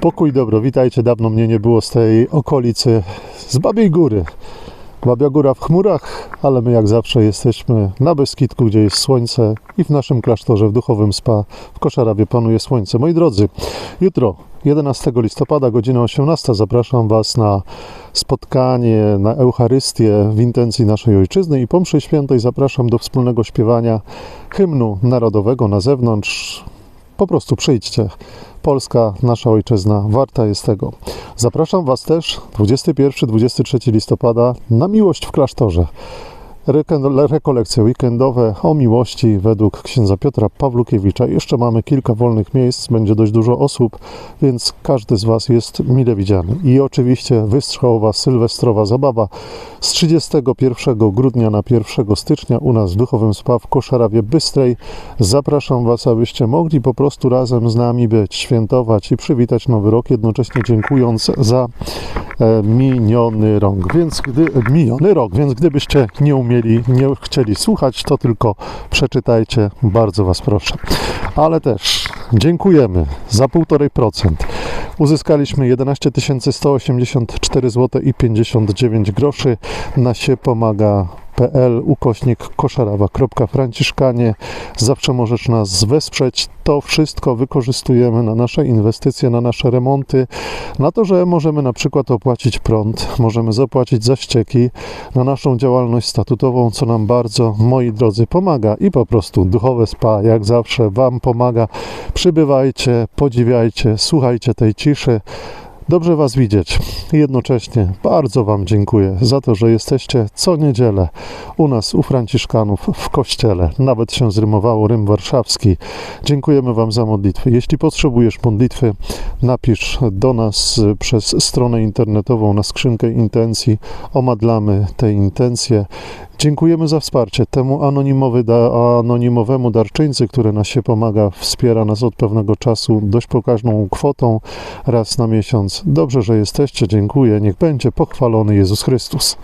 Pokój dobro, witajcie. Dawno mnie nie było z tej okolicy, z Babiej Góry. Babia Góra w chmurach, ale my jak zawsze jesteśmy na Beskidku, gdzie jest słońce i w naszym klasztorze w Duchowym Spa w Koszarawie panuje słońce. Moi drodzy, jutro 11 listopada, godzina 18 zapraszam Was na spotkanie, na Eucharystię w intencji naszej Ojczyzny i po mszy świętej zapraszam do wspólnego śpiewania hymnu narodowego na zewnątrz. Po prostu przyjdźcie. Polska, nasza ojczyzna, warta jest tego. Zapraszam Was też 21-23 listopada na miłość w klasztorze. Rekolekcje weekendowe o miłości według księdza Piotra Pawlukiewicza. Jeszcze mamy kilka wolnych miejsc, będzie dość dużo osób, więc każdy z Was jest mile widziany. I oczywiście wystrzałowa sylwestrowa zabawa z 31 grudnia na 1 stycznia u nas w Duchowym Spa w Koszarawie Bystrej. Zapraszam Was, abyście mogli po prostu razem z nami być, świętować i przywitać Nowy Rok, jednocześnie dziękując za e, miniony rok. Więc gdy, miniony rok, więc gdybyście nie umieli, nie chcieli słuchać, to tylko przeczytajcie, bardzo Was proszę. Ale też dziękujemy za 1,5%. Uzyskaliśmy 11 184 zł i 59 groszy na się pomaga pl ukośnik koszarawa.franciszkanie. Zawsze możesz nas wesprzeć. To wszystko wykorzystujemy na nasze inwestycje, na nasze remonty, na to, że możemy na przykład opłacić prąd, możemy zapłacić za ścieki, na naszą działalność statutową, co nam bardzo, moi drodzy, pomaga i po prostu duchowe spa, jak zawsze, Wam pomaga. Przybywajcie, podziwiajcie, słuchajcie tej ciszy. Dobrze Was widzieć. Jednocześnie bardzo Wam dziękuję za to, że jesteście co niedzielę u nas, u Franciszkanów w kościele. Nawet się zrymowało Rym Warszawski. Dziękujemy Wam za modlitwy. Jeśli potrzebujesz modlitwy, napisz do nas przez stronę internetową na skrzynkę intencji. Omadlamy te intencje. Dziękujemy za wsparcie temu anonimowy da, anonimowemu darczyńcy, który nas się pomaga, wspiera nas od pewnego czasu dość pokaźną kwotą raz na miesiąc. Dobrze, że jesteście, dziękuję. Niech będzie pochwalony Jezus Chrystus.